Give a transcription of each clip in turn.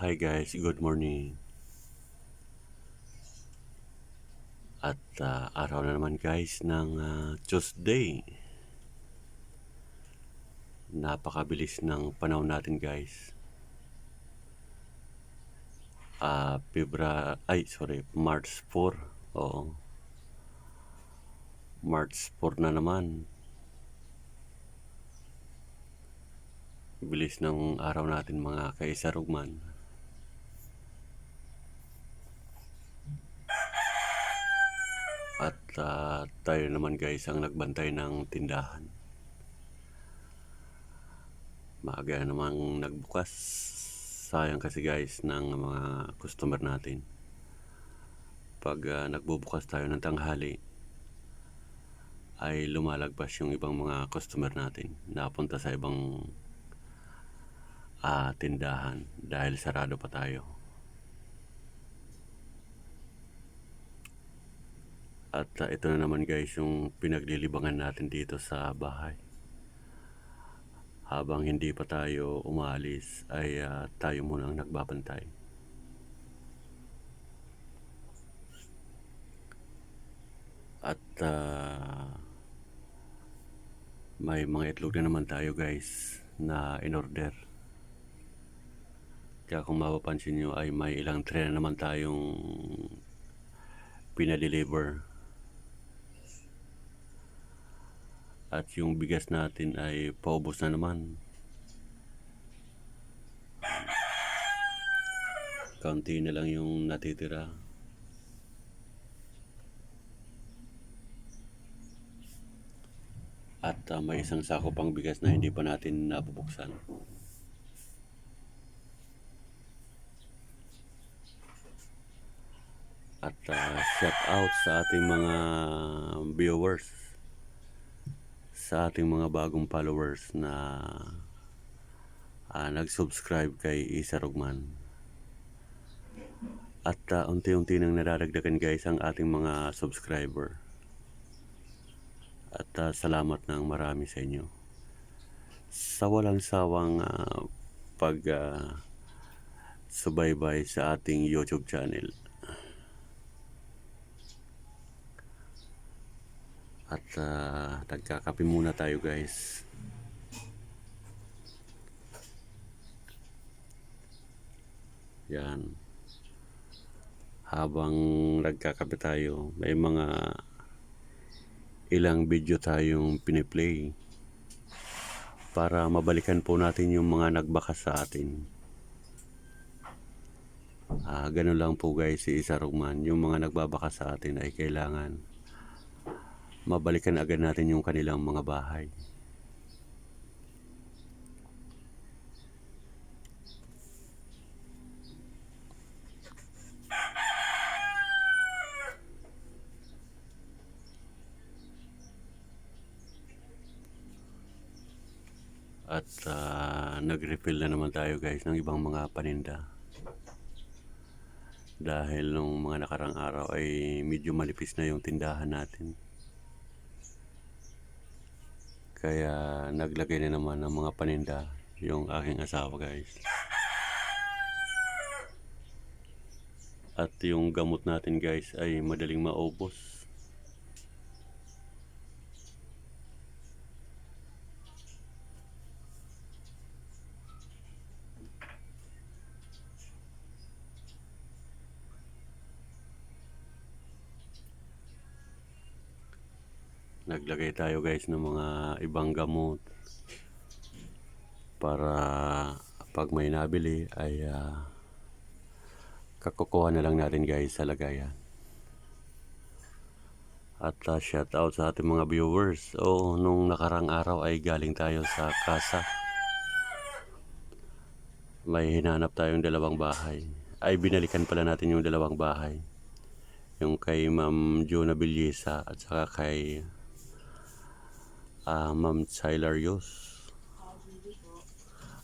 Hi guys, good morning. At ah, araw na naman guys ng ah, Tuesday. Napakabilis ng panahon natin guys. Ah, Febra ay sorry, March 4. Oo. March 4 na naman. Bilis ng araw natin mga kaisarugman. At ah, tayo naman guys ang nagbantay ng tindahan. Maaga namang nagbukas. Sayang kasi guys ng mga customer natin. Pag ah, nagbubukas tayo ng tanghali, ay lumalagpas yung ibang mga customer natin. Napunta sa ibang ah, tindahan dahil sarado pa tayo. At ah, ito na naman guys yung pinaglilibangan natin dito sa bahay. Habang hindi pa tayo umalis ay ah, tayo muna ang nagbabantay. At ah, may mga itlog na naman tayo guys na in-order. Kaya kung mapapansin nyo ay may ilang tray na naman tayong pinadeliver. At yung bigas natin ay paubos na naman. Kaunti na lang yung natitira. At ah, may isang sako pang bigas na hindi pa natin nabubuksan. At ah, shout out sa ating mga viewers, sa ating mga bagong followers na ah, nag-subscribe kay Isa Rugman. At ah, unti-unti nang nararagdagan guys ang ating mga subscriber. At ah, salamat ng marami sa inyo. Sa walang sawang ah, pag ah, subaybay sa ating YouTube channel. At ah, nagkakape muna tayo guys. Yan. Habang nagkakape tayo, may mga ilang video tayong piniplay para mabalikan po natin yung mga nagbakas sa atin. Ah, ganun lang po guys si Isa Rugman. Yung mga nagbabakas sa atin ay kailangan mabalikan agad natin yung kanilang mga bahay. At ah, nag-refill na naman tayo guys ng ibang mga paninda. Dahil nung mga nakarang araw ay medyo malipis na yung tindahan natin. Kaya naglagay na naman ng mga paninda yung aking asawa guys. At yung gamot natin guys ay madaling maubos. Naglagay tayo guys ng mga ibang gamot para pag may nabili ay ah, kakukuha na lang natin guys sa lagayan. At ah, shout out sa ating mga viewers. Oo, nung nakarang araw ay galing tayo sa kasa. May hinanap tayong dalawang bahay. Ay binalikan pala natin yung dalawang bahay. Yung kay Ma'am Juna Villesa at saka kay ah Ma'am Chilarios.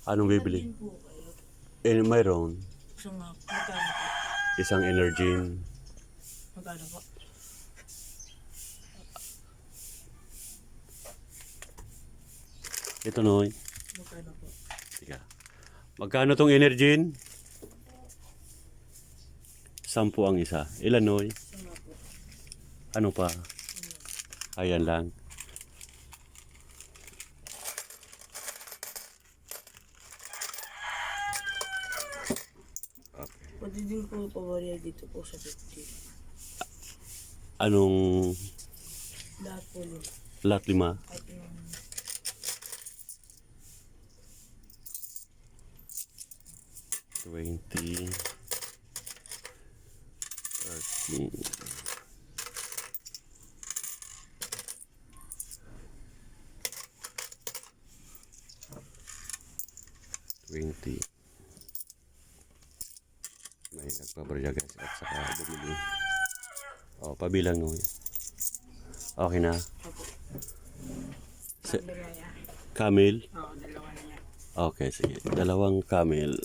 Anong bibili? Eh, mayroon. Magkano po? Isang Energin. Magkano po? Ito Noy. Magkano po? Tiga. Magkano tong Energin? Sampu ang isa. Ilan noy? Ano pa? Ayan lang. Pwede din po pabarya dito po sa 50. Anong Lahat po yun. lot lima? At yung Twenty. Thirteen. O, pabilang nung. Okay na. Opo. Si-. Camel. Oo, dalawa na yan. Okay, sige. Dalawang camel.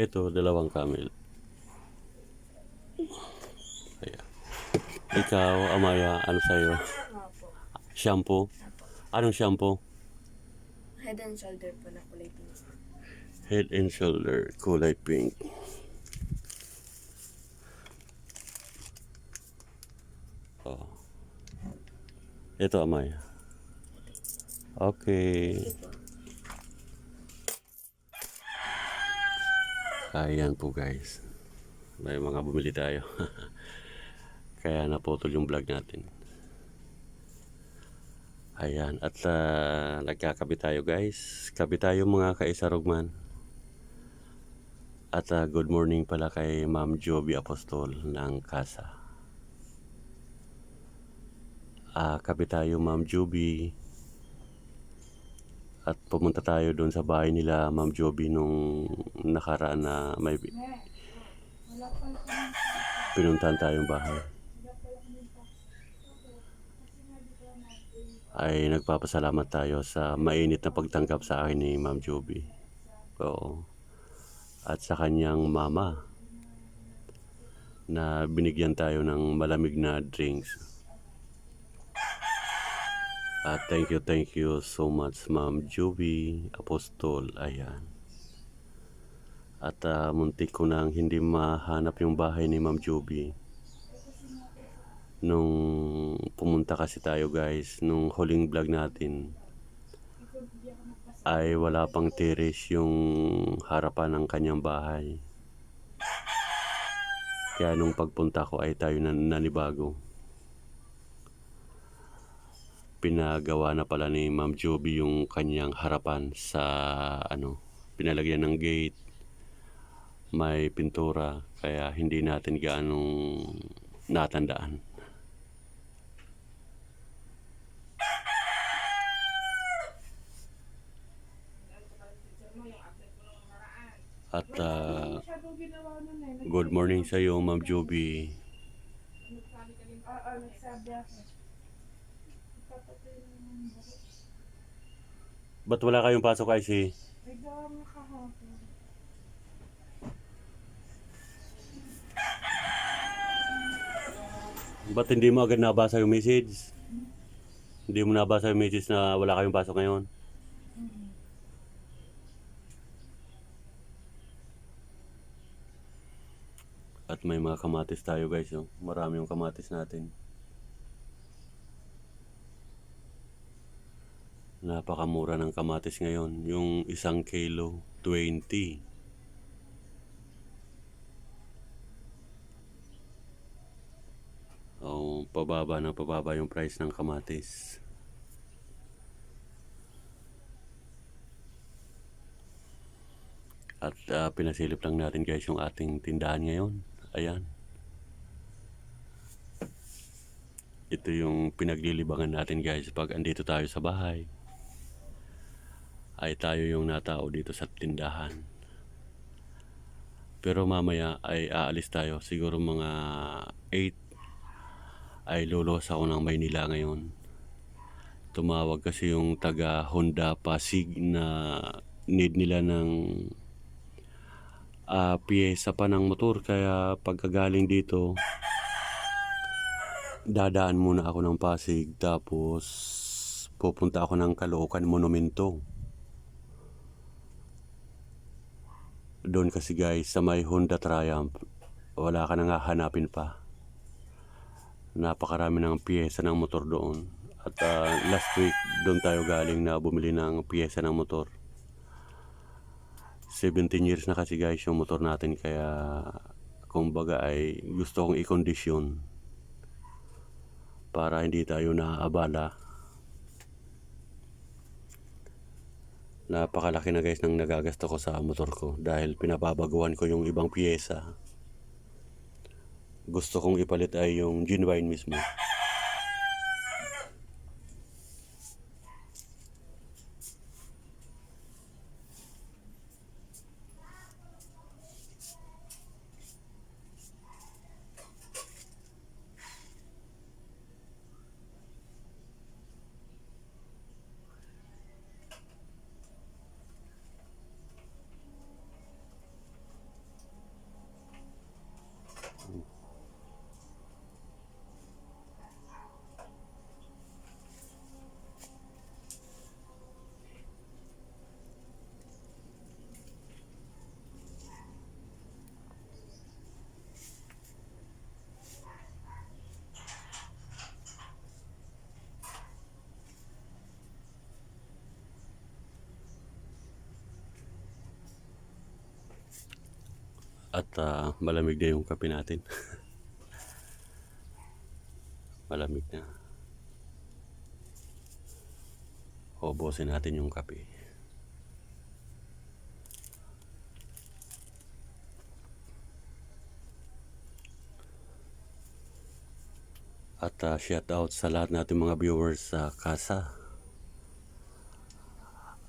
Ito, dalawang camel. Ikaw, Amaya, ano sa'yo? Opo. Shampoo? Anong shampoo? Head and shoulder po na kulay pink. Head and shoulder, kulay pink. Oh. Ito, Amay. Okay. Ayan po guys. May mga bumili tayo. Kaya naputol yung vlog natin. Ayan, at uh, nagkakabit tayo guys. Kabit tayo mga kaisarugman. At ah, good morning pala kay Ma'am Joby Apostol ng Casa. Ah, kabit tayo Ma'am Joby. At pumunta tayo doon sa bahay nila Ma'am Joby nung nakaraan na may pinuntahan tayong bahay. Ay nagpapasalamat tayo sa mainit na pagtanggap sa akin ni Ma'am Joby. Oo. At sa kanyang mama na binigyan tayo ng malamig na drinks. At thank you, thank you so much Ma'am Joby Apostol. Ayan. At ah, muntik ko nang hindi mahanap yung bahay ni Ma'am Joby nung pumunta kasi tayo guys nung huling vlog natin ay wala pang terrace yung harapan ng kanyang bahay. Kaya nung pagpunta ko ay tayo na nanibago. Pinagawa na pala ni Ma'am Joby yung kanyang harapan sa ano pinalagyan ng gate may pintura kaya hindi natin gaanong natandaan At ah, good morning sa iyo, Ma'am Joby. Ba't wala kayong pasok kahapon. Ba't hindi mo agad nabasa yung message? Hindi mo nabasa yung message na wala kayong pasok ngayon? At may mga kamatis tayo guys. Oh. Marami yung kamatis natin. Napakamura ng kamatis ngayon. Yung isang kilo, 20. O, pababa na pababa yung price ng kamatis. At ah, pinasilip lang natin guys yung ating tindahan ngayon. Ayan. Ito yung pinaglilibangan natin guys pag andito tayo sa bahay. Ay tayo yung natao dito sa tindahan. Pero mamaya ay aalis tayo. Siguro mga 8 ay lulos ako ng Maynila ngayon. Tumawag kasi yung taga Honda Pasig na need nila ng ah, piyesa pa ng motor kaya pagkagaling dito dadaan muna ako ng Pasig tapos pupunta ako ng Caloocan Monumento. Doon kasi guys sa may Honda Triumph wala ka nang hahanapin pa. Napakarami ng piyesa ng motor doon. At ah, last week doon tayo galing na bumili ng piyesa ng motor. 17 years na kasi guys yung motor natin kaya kumbaga ay gusto kong i-condition para hindi tayo naaabala. Napakalaki na guys ng nagagasto ko sa motor ko dahil pinababaguhan ko yung ibang piyesa. Gusto kong ipalit ay yung genuine mismo. At ah, malamig na yung kape natin. malamig na. Ubusin natin yung kape. At ah, shout out sa lahat natin mga viewers sa kasa.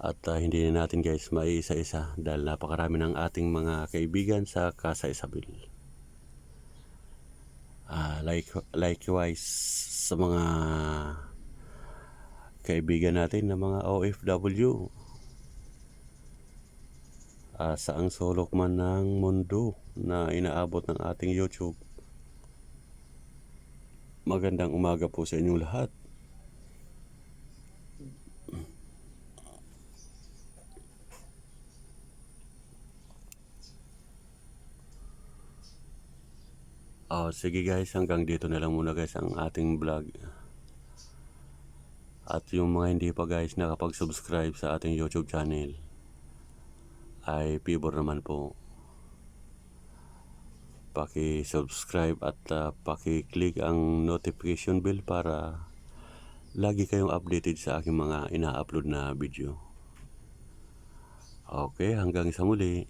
At ah, hindi na natin guys maiisa-isa dahil napakarami ng ating mga kaibigan sa Casa Isabel. Ah, like, likewise sa mga kaibigan natin na mga OFW. Ah, saang sulok man ng mundo na inaabot ng ating YouTube. Magandang umaga po sa inyong lahat. Oh, sige guys, hanggang dito na lang muna guys ang ating vlog. At yung mga hindi pa guys nakapag-subscribe sa ating YouTube channel ay pibor naman po. Paki-subscribe at uh, paki-click ang notification bell para lagi kayong updated sa aking mga ina-upload na video. Okay, hanggang sa muli.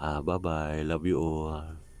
Ah, bye-bye. Love you all.